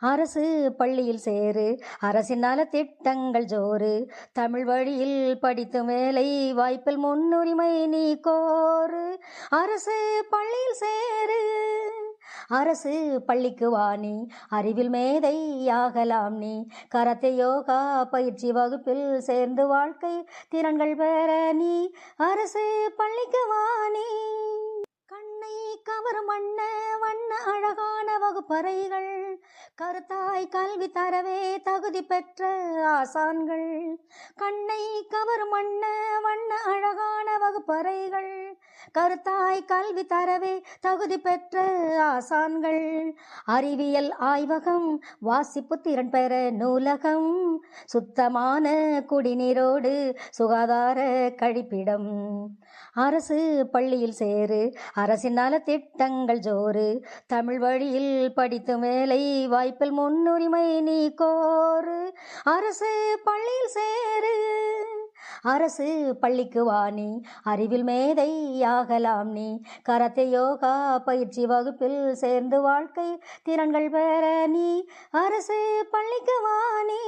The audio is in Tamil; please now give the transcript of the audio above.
அரசு பள்ளியில் சேரு. அரசின் நல திட்டங்கள் ஜோறு தமிழ் வழியில் படித்து மேலை வாய்ப்பில் முன்னுரிமை நீ கோரு அரசு பள்ளியில் சேரு. அரசு பள்ளிக்கு வாணி அறிவில் மேதை ஆகலாம் நீ. கரத்தை யோகா பயிற்சி வகுப்பில் சேர்ந்து வாழ்க்கை திறன்கள் பெற நீ. அரசு பள்ளிக்கு வாணி கண்ணை கவரும் வண்ண வகுப்பறைகள் கருத்தாய் கல்வி தரவே தகுதி பெற்ற ஆசான்கள். கண்ணை கவரும் வண்ண வண்ண அழகான வகுப்பறைகள் கருத்தாய் கல்வி தரவே தகுதி பெற்ற ஆசான்கள். அறிவியல் ஆய்வகம் வாசிப்பு திறன் பெற நூலகம் சுத்தமான குடிநீரோடு சுகாதார கழிப்பிடம். அரசு பள்ளியில் சேரு அரசின் நல திட்டங்கள் ஜோறு தமிழ் வழியில் படித்து மேலை வாய்ப்பில் முன்னுரிமை நீ கோரு அரசு பள்ளியில் சேரு. அரசு பள்ளிக்கு வாணி அறிவில் மேதை ஆகலாம் நீ. கரத்தை யோகா பயிற்சி வகுப்பில் சேர்ந்து வாழ்க்கை திறன்கள் பெற நீ அரசு பள்ளிக்கு வாணி